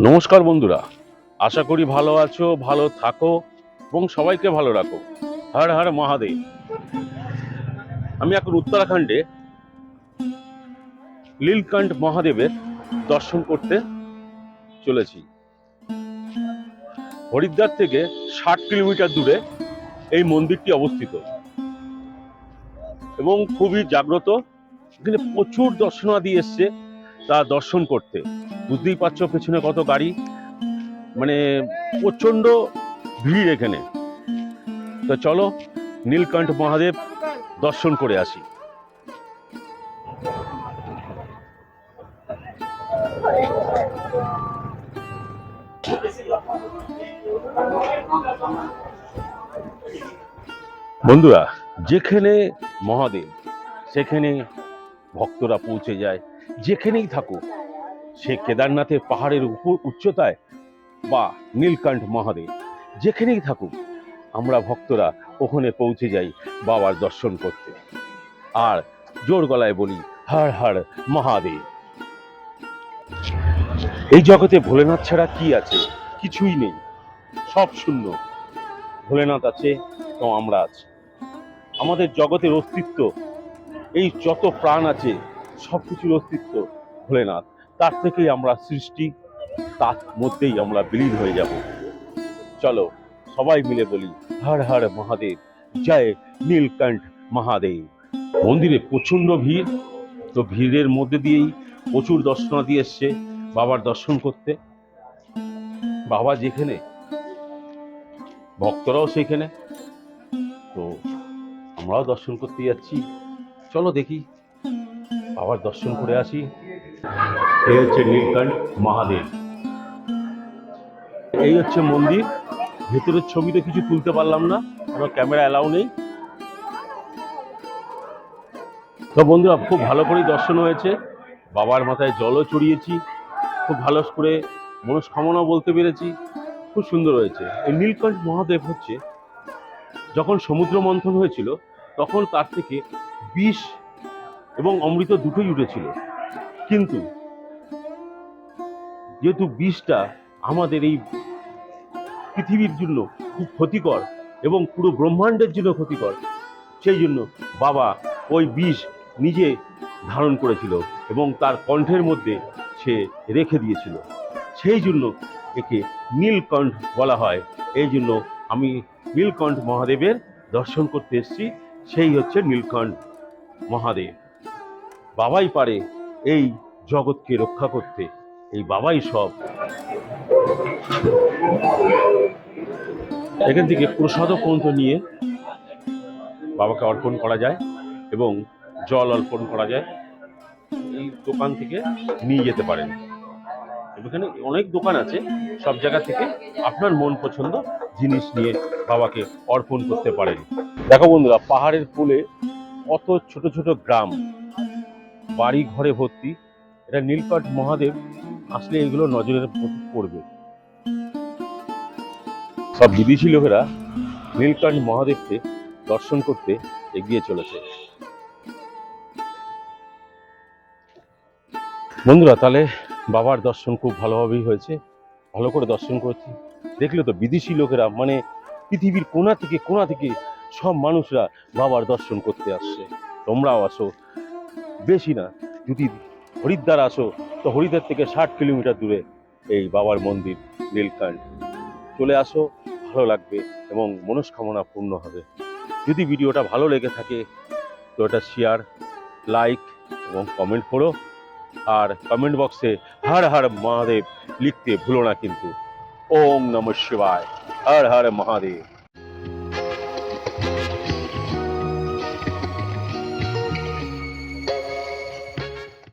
নমস্কার বন্ধুরা। আশা করি ভালো আছো, ভালো থাকো এবং সবাইকে ভালো রাখো। হর হর মহাদেব। আমি এখন উত্তরাখণ্ডে লীলকণ্ঠ মহাদেবের দর্শন করতে চলেছি। হরিদ্বার থেকে ষাট কিলোমিটার দূরে এই মন্দিরটি অবস্থিত। এবং খুবই জাগ্রত। এখানে প্রচুর দর্শনার্থী এসছে তা দর্শন করতে। বুঝতেই পারছ পেছনে কত গাড়ি? মানে প্রচণ্ড ভিড় এখানে। তো চলো, নীলকণ্ঠ মহাদেব দর্শন করে আসি। বন্ধুরা, যেখানে মহাদেব, সেখানে ভক্তরা পৌঁছে যায়, যেখানেই থাকুক। সে কেদারনাথের পাহাড়ের উপর উচ্চতায় বা নীলকণ্ঠ মহাদেব, যেখানেই থাকুক, আমরা ভক্তরা ওখানে পৌঁছে যাই বাবার দর্শন করতে। আর জোর গলায় বলি, হর হর, মহাদেব। এই জগতে ভোলেনাথ ছাড়া কি আছে? কিছুই নেই। সব শূন্য। ভোলেনাথ আছে, তো আমরা আছি। আমাদের জগতের অস্তিত্ব, এই যত প্রাণ আছে সব কিছুর অস্তিত্ব ভোলেনাথ। তার থেকেই আমরা সৃষ্টি, তার মধ্যেই আমরা বিলীন হয়ে যাব। চলো সবাই মিলে বলি, হর হর মহাদেব, জয় নীলকণ্ঠ মহাদেব। মন্দিরে প্রচণ্ড ভিড়, তো ভিড়ের মধ্যে দিয়েই প্রচুর দর্শনার্থী এসছে, বাবার দর্শন করতে। বাবা যেখানে, ভক্তরাও সেখানে, তো আমরাও দর্শন করতে যাচ্ছি। চলো দেখি, বাবার দর্শন করে আসি। এই হচ্ছে নীলকণ্ঠ মহাদেব। এই হচ্ছে মন্দির। ভেতরের ছবি তো কিছু তুলতে পারলাম না। আমার ক্যামেরা অ্যালাউ নেই। তো বন্ধুরা, খুব ভালো করেই দর্শন হয়েছে। বাবার মাথায় জলও চড়িয়েছি। খুব ভালো করে মনস্কামনাও বলতে পেরেছি। খুব সুন্দর হয়েছে। এই নীলকণ্ঠ মহাদেব হচ্ছে, যখন সমুদ্র মন্থন হয়েছিল, তখন তার থেকে বিষ এবং অমৃত দুটোই উঠেছিল। কিন্তু যেহেতু বিষটা আমাদের এই পৃথিবীর জন্য খুব ক্ষতিকর এবং পুরো ব্রহ্মাণ্ডের জন্য ক্ষতিকর, সেই জন্য বাবা ওই বিষ নিজে ধারণ করেছিল এবং তার কণ্ঠের মধ্যে সে রেখে দিয়েছিল। সেই জন্য একে নীলকণ্ঠ বলা হয়। এই জন্য আমি নীলকণ্ঠ মহাদেবের দর্শন করতে এসেছি। সেই হচ্ছে নীলকণ্ঠ মহাদেব। বাবাই পারে এই জগৎকে রক্ষা করতে। এই বাবাই সব। এখান থেকে প্রসাদ পর্যন্ত নিয়ে বাবাকে অর্পণ করা যায় এবং জল অর্পণ করা যায়। এই দোকান থেকে নিয়ে যেতে পারেন। এখানে অনেক দোকান আছে, সব জায়গা থেকে আপনার মন পছন্দ জিনিস নিয়ে বাবাকে অর্পণ করতে পারেন। দেখো বন্ধুরা, পাহাড়ের কোলে কত ছোট ছোট গ্রাম। বাড়ি ঘরে ভর্তি। এটা নীলকণ্ঠ মহাদেব আসলে এগুলো নজরের পড়বে। সব বিদেশি লোকেরা নীলকণ্ঠ মহাদেবকে দর্শন করতে এগিয়ে চলেছে। বন্ধুরা, তাহলে বাবার দর্শন খুব ভালোভাবেই হয়েছে। ভালো করে দর্শন করেছি। দেখলে তো বিদেশি লোকেরা মানে পৃথিবীর কোণা থেকে কোণা থেকে সব মানুষরা বাবার দর্শন করতে আসছে। তোমরাও আসো। বেশি না, যদি হরিদ্বার আসো। তো হরিদ্বার থেকে ষাট কিলোমিটার দূরে এই বাবার মন্দির নীলকণ্ঠ চলে আসো, ভালো লাগবে এবং মনস্কামনা পূর্ণ হবে। যদি ভিডিওটা ভালো লেগে থাকে, তো এটা শেয়ার লাইক এবং কমেন্ট করো। আর কমেন্ট বক্সে হর হর মহাদেব লিখতে ভুলো না কিন্তু। ওম নম শিবায়। হর হর মহাদেব।